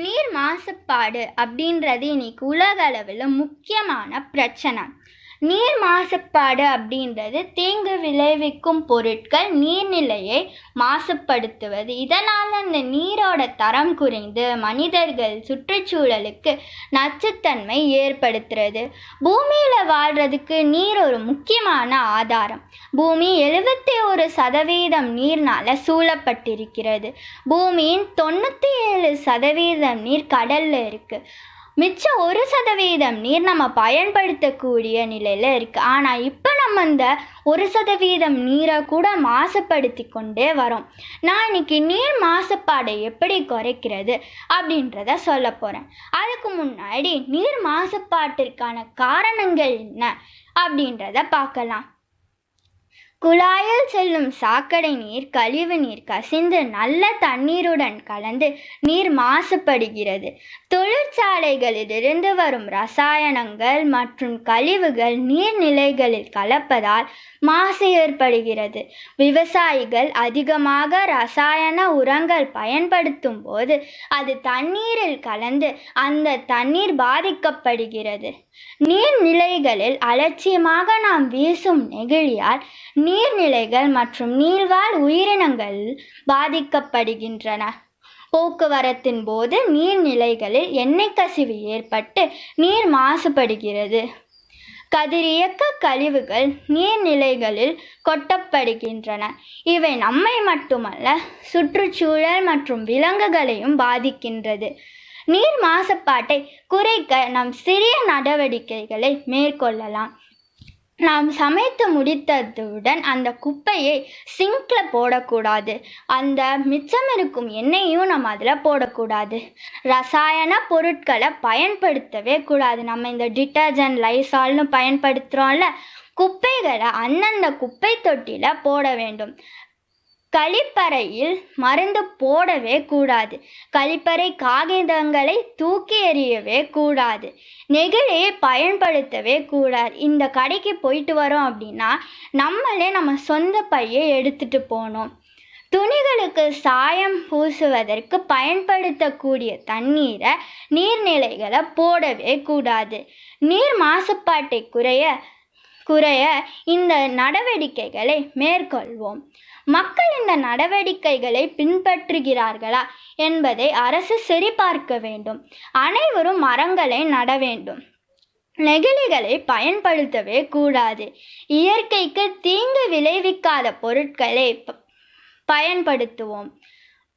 நீர் மாசுபாடு அப்படின்றது இன்னைக்கு உலக அளவில் முக்கியமான பிரச்சனை. நீர் மாசுபாடு அப்படின்றது தீங்கு விளைவிக்கும் பொருட்கள் நீர்நிலையை மாசுபடுத்துவது. இதனால் அந்த நீரோட தரம் குறைந்து மனிதர்கள் சுற்றுச்சூழலுக்கு நச்சுத்தன்மை ஏற்படுத்துறது. பூமியில் வாழ்கிறதுக்கு நீர் ஒரு முக்கியமான ஆதாரம். பூமி எழுபத்தி ஒரு சதவீதம் நீர்னால் சூழப்பட்டிருக்கிறது. பூமியின் தொண்ணூற்றி ஏழு சதவீதம் நீர் கடலில் இருக்குது மிச்சம் ஒரு சதவீதம் நீர் நம்ம பயன்படுத்தக்கூடிய நிலையில் இருக்குது ஆனால் இப்போ நம்ம இந்த ஒரு சதவீதம் நீரை கூட மாசுபடுத்தி கொண்டே வரோம். நான் இன்னைக்கு நீர் மாசுபாடை எப்படி குறைக்கிறது அப்படின்றத சொல்ல போகிறேன் அதுக்கு முன்னாடி நீர் மாசுபாட்டிற்கான காரணங்கள் என்ன அப்படின்றத பார்க்கலாம். குழாயில் செல்லும் சாக்கடை நீர் கழிவு நீர் கசிந்து நல்ல தண்ணீருடன் கலந்து நீர் மாசுபடுகிறது. தொழிற்சாலைகளிலிருந்து வரும் ரசாயனங்கள் மற்றும் கழிவுகள் நீர்நிலைகளில் கலப்பதால் மாசு ஏற்படுகிறது. விவசாயிகள் அதிகமாக ரசாயன உரங்கள் பயன்படுத்தும் போது அது தண்ணீரில் கலந்து அந்த தண்ணீர் பாதிக்கப்படுகிறது. நீர்நிலைகளில் அலட்சியமாக நாம் வீசும் நெகிழியால் நீர்நிலைகள் மற்றும் நீர்வாழ் உயிரினங்கள் பாதிக்கப்படுகின்றன. போக்குவரத்தின் போது நீர்நிலைகளில் எண்ணெய் கசிவு ஏற்பட்டு நீர் மாசுபடுகிறது. கதிரியக்க கழிவுகள் நீர்நிலைகளில் கொட்டப்படுகின்றன. இவை நம்மை மட்டுமல்ல சுற்றுச்சூழல் மற்றும் விலங்குகளையும் பாதிக்கின்றது. நீர் மாசுபாட்டை குறைக்க நாம் சிறிய நடவடிக்கைகளை மேற்கொள்ளலாம். நாம் சமைத்து முடித்ததுடன் அந்த குப்பையை சிங்கில் போடக்கூடாது. அந்த மிச்சம் இருக்கும் எண்ணெயும் நம்ம அதில் போடக்கூடாது. ரசாயன பொருட்களை பயன்படுத்தவே கூடாது. நம்ம இந்த டிட்டர்ஜென்ட் லைசால்னு பயன்படுத்துகிறோம்ல குப்பைகளை அந்தந்த குப்பை தொட்டியில் போட வேண்டும். கழிப்பறையில் மருந்து போடவே கூடாது. கழிப்பறை காகிதங்களை தூக்கி எறியவே கூடாது. நெகிழியை பயன்படுத்தவே கூடாது. இந்த கடைக்கு போயிட்டு வரோம் அப்படின்னா நம்மளே நம்ம சொந்த பையை எடுத்துகிட்டு போகணும். துணிகளுக்கு சாயம் பூசுவதற்கு பயன்படுத்தக்கூடிய தண்ணீரை நீர்நிலைகளை போடவே கூடாது. நீர் மாசுபாட்டை குறைய குறைய இந்த நடவடிக்கைகளை மேற்கொள்வோம். மக்கள் இந்த நடவடிக்கைகளை பின்பற்றுகிறார்களா என்பதை அரசு சரிபார்க்க வேண்டும். அனைவரும் மரங்களை நட வேண்டும். நெகிழிகளை பயன்படுத்தவே கூடாது. இயற்கைக்கு தீங்கு விளைவிக்காத பொருட்களை ப- பயன்படுத்துவோம்.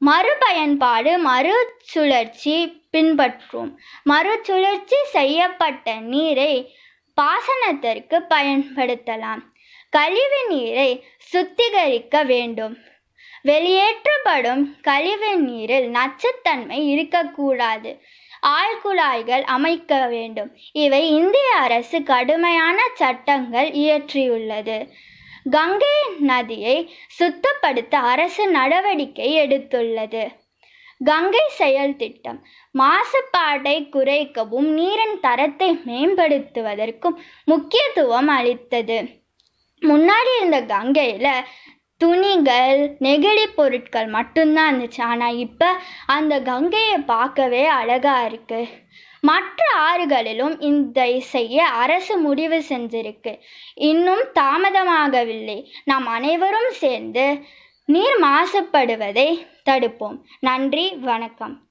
மறுபயன்பாடு மறுசுழற்சி பின்பற்றுவோம். மறுசுழற்சி செய்யப்பட்ட நீரை பாசனத்திற்கு பயன்படுத்தலாம். கழிவு நீரை சுத்திகரிக்க வேண்டும். வெளியேற்றப்படும் கழிவு நீரில் நச்சுத்தன்மை இருக்கக்கூடாது. ஆழ்குழாய்கள் அமைக்க வேண்டும். இவை இந்திய அரசு கடுமையான சட்டங்கள் இயற்றியுள்ளது. கங்கை நதியை சுத்தப்படுத்த அரசு நடவடிக்கை எடுத்துள்ளது. கங்கை செயல் திட்டம் மாசுபாட்டை குறைக்கவும் நீரின் தரத்தை மேம்படுத்துவதற்கும் முக்கியத்துவம் அளித்தது. முன்னாடி இருந்த கங்கையில் துணிகள் நெகிழி பொருட்கள் மட்டும்தான் இருந்துச்சு. ஆனால் இப்போ அந்த கங்கையை பார்க்கவே அழகாக இருக்குது மற்ற ஆறுகளிலும் இந்த செய்ய அரசு முடிவு செஞ்சிருக்கு. இன்னும் தாமதமாகவில்லை. நாம் அனைவரும் சேர்ந்து நீர் மாசுபடுவதை தடுப்போம். நன்றி வணக்கம்.